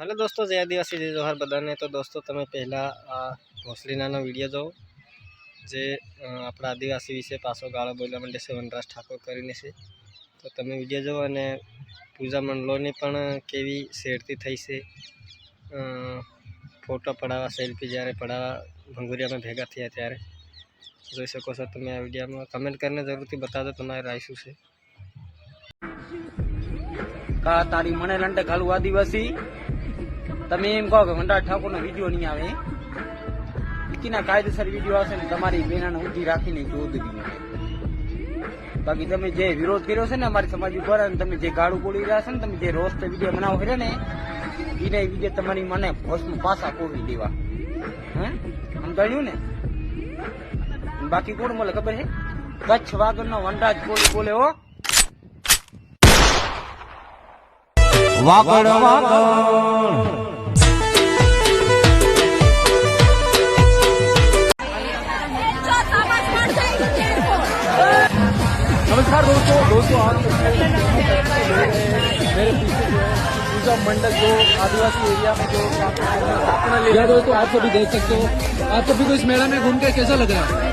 હાલો દોસ્તો, જય આદિવાસી, જય જોહાર બધાને. તો દોસ્તો, તમે પહેલાં આ ભોસલીનાનો વીડિયો જોવો, જે આપણા આદિવાસી વિશે પાછો ગાળો બોલવા માંડે છે વનરાજ ઠાકોર કરીને છે. તો તમે વીડિયો જોવો અને પૂજા મંડળોની પણ કેવી શેરતી થઈ છે. ફોટો પડાવવા, સેલ્ફી જ્યારે પડાવવા, ભંગુરિયામાં ભેગા થયા ત્યારે. જોઈ શકો છો તમે આ વિડીયોમાં. કમેન્ટ કરીને જરૂરથી બતાવજો તમારે રાય શું છે. કા તારી મને લંડે કાલું આદિવાસી? તમે એમ કહો કે વંડાર ઠાકોર નો વીડિયો નહીં આવે વિકીના કાયદેસર વીડિયો આવશે ને તમારી બેનાને ઊંધી રાખીને જોધવી બાકી તમે જે વિરોધ કર્યો છે ને અમારી સમાજ ઉપર અને તમે જે ગાળું બોલી રહ્યા છે ને તમે જે રોસ્ટ વીડિયો બનાવો છે ને, એને વીડિયો તમારી મને ભોસમાં પાછા કોવી દેવા. હે? સમજાયું ને? બાકી કોણ બોલે ખબર છે? કચ્છ વાગર નો વનરાજ બોલી બોલે હો. વાગડ વાગડ. नमस्कार दोस्तों दोस्तों आज मेरे पीछे जो है पूजा मंडल जो आदिवासी एरिया में जो या दोस्तों आप सभी देख सकते हो। आप सभी को इस मेला में घूम के कैसा लग रहा है?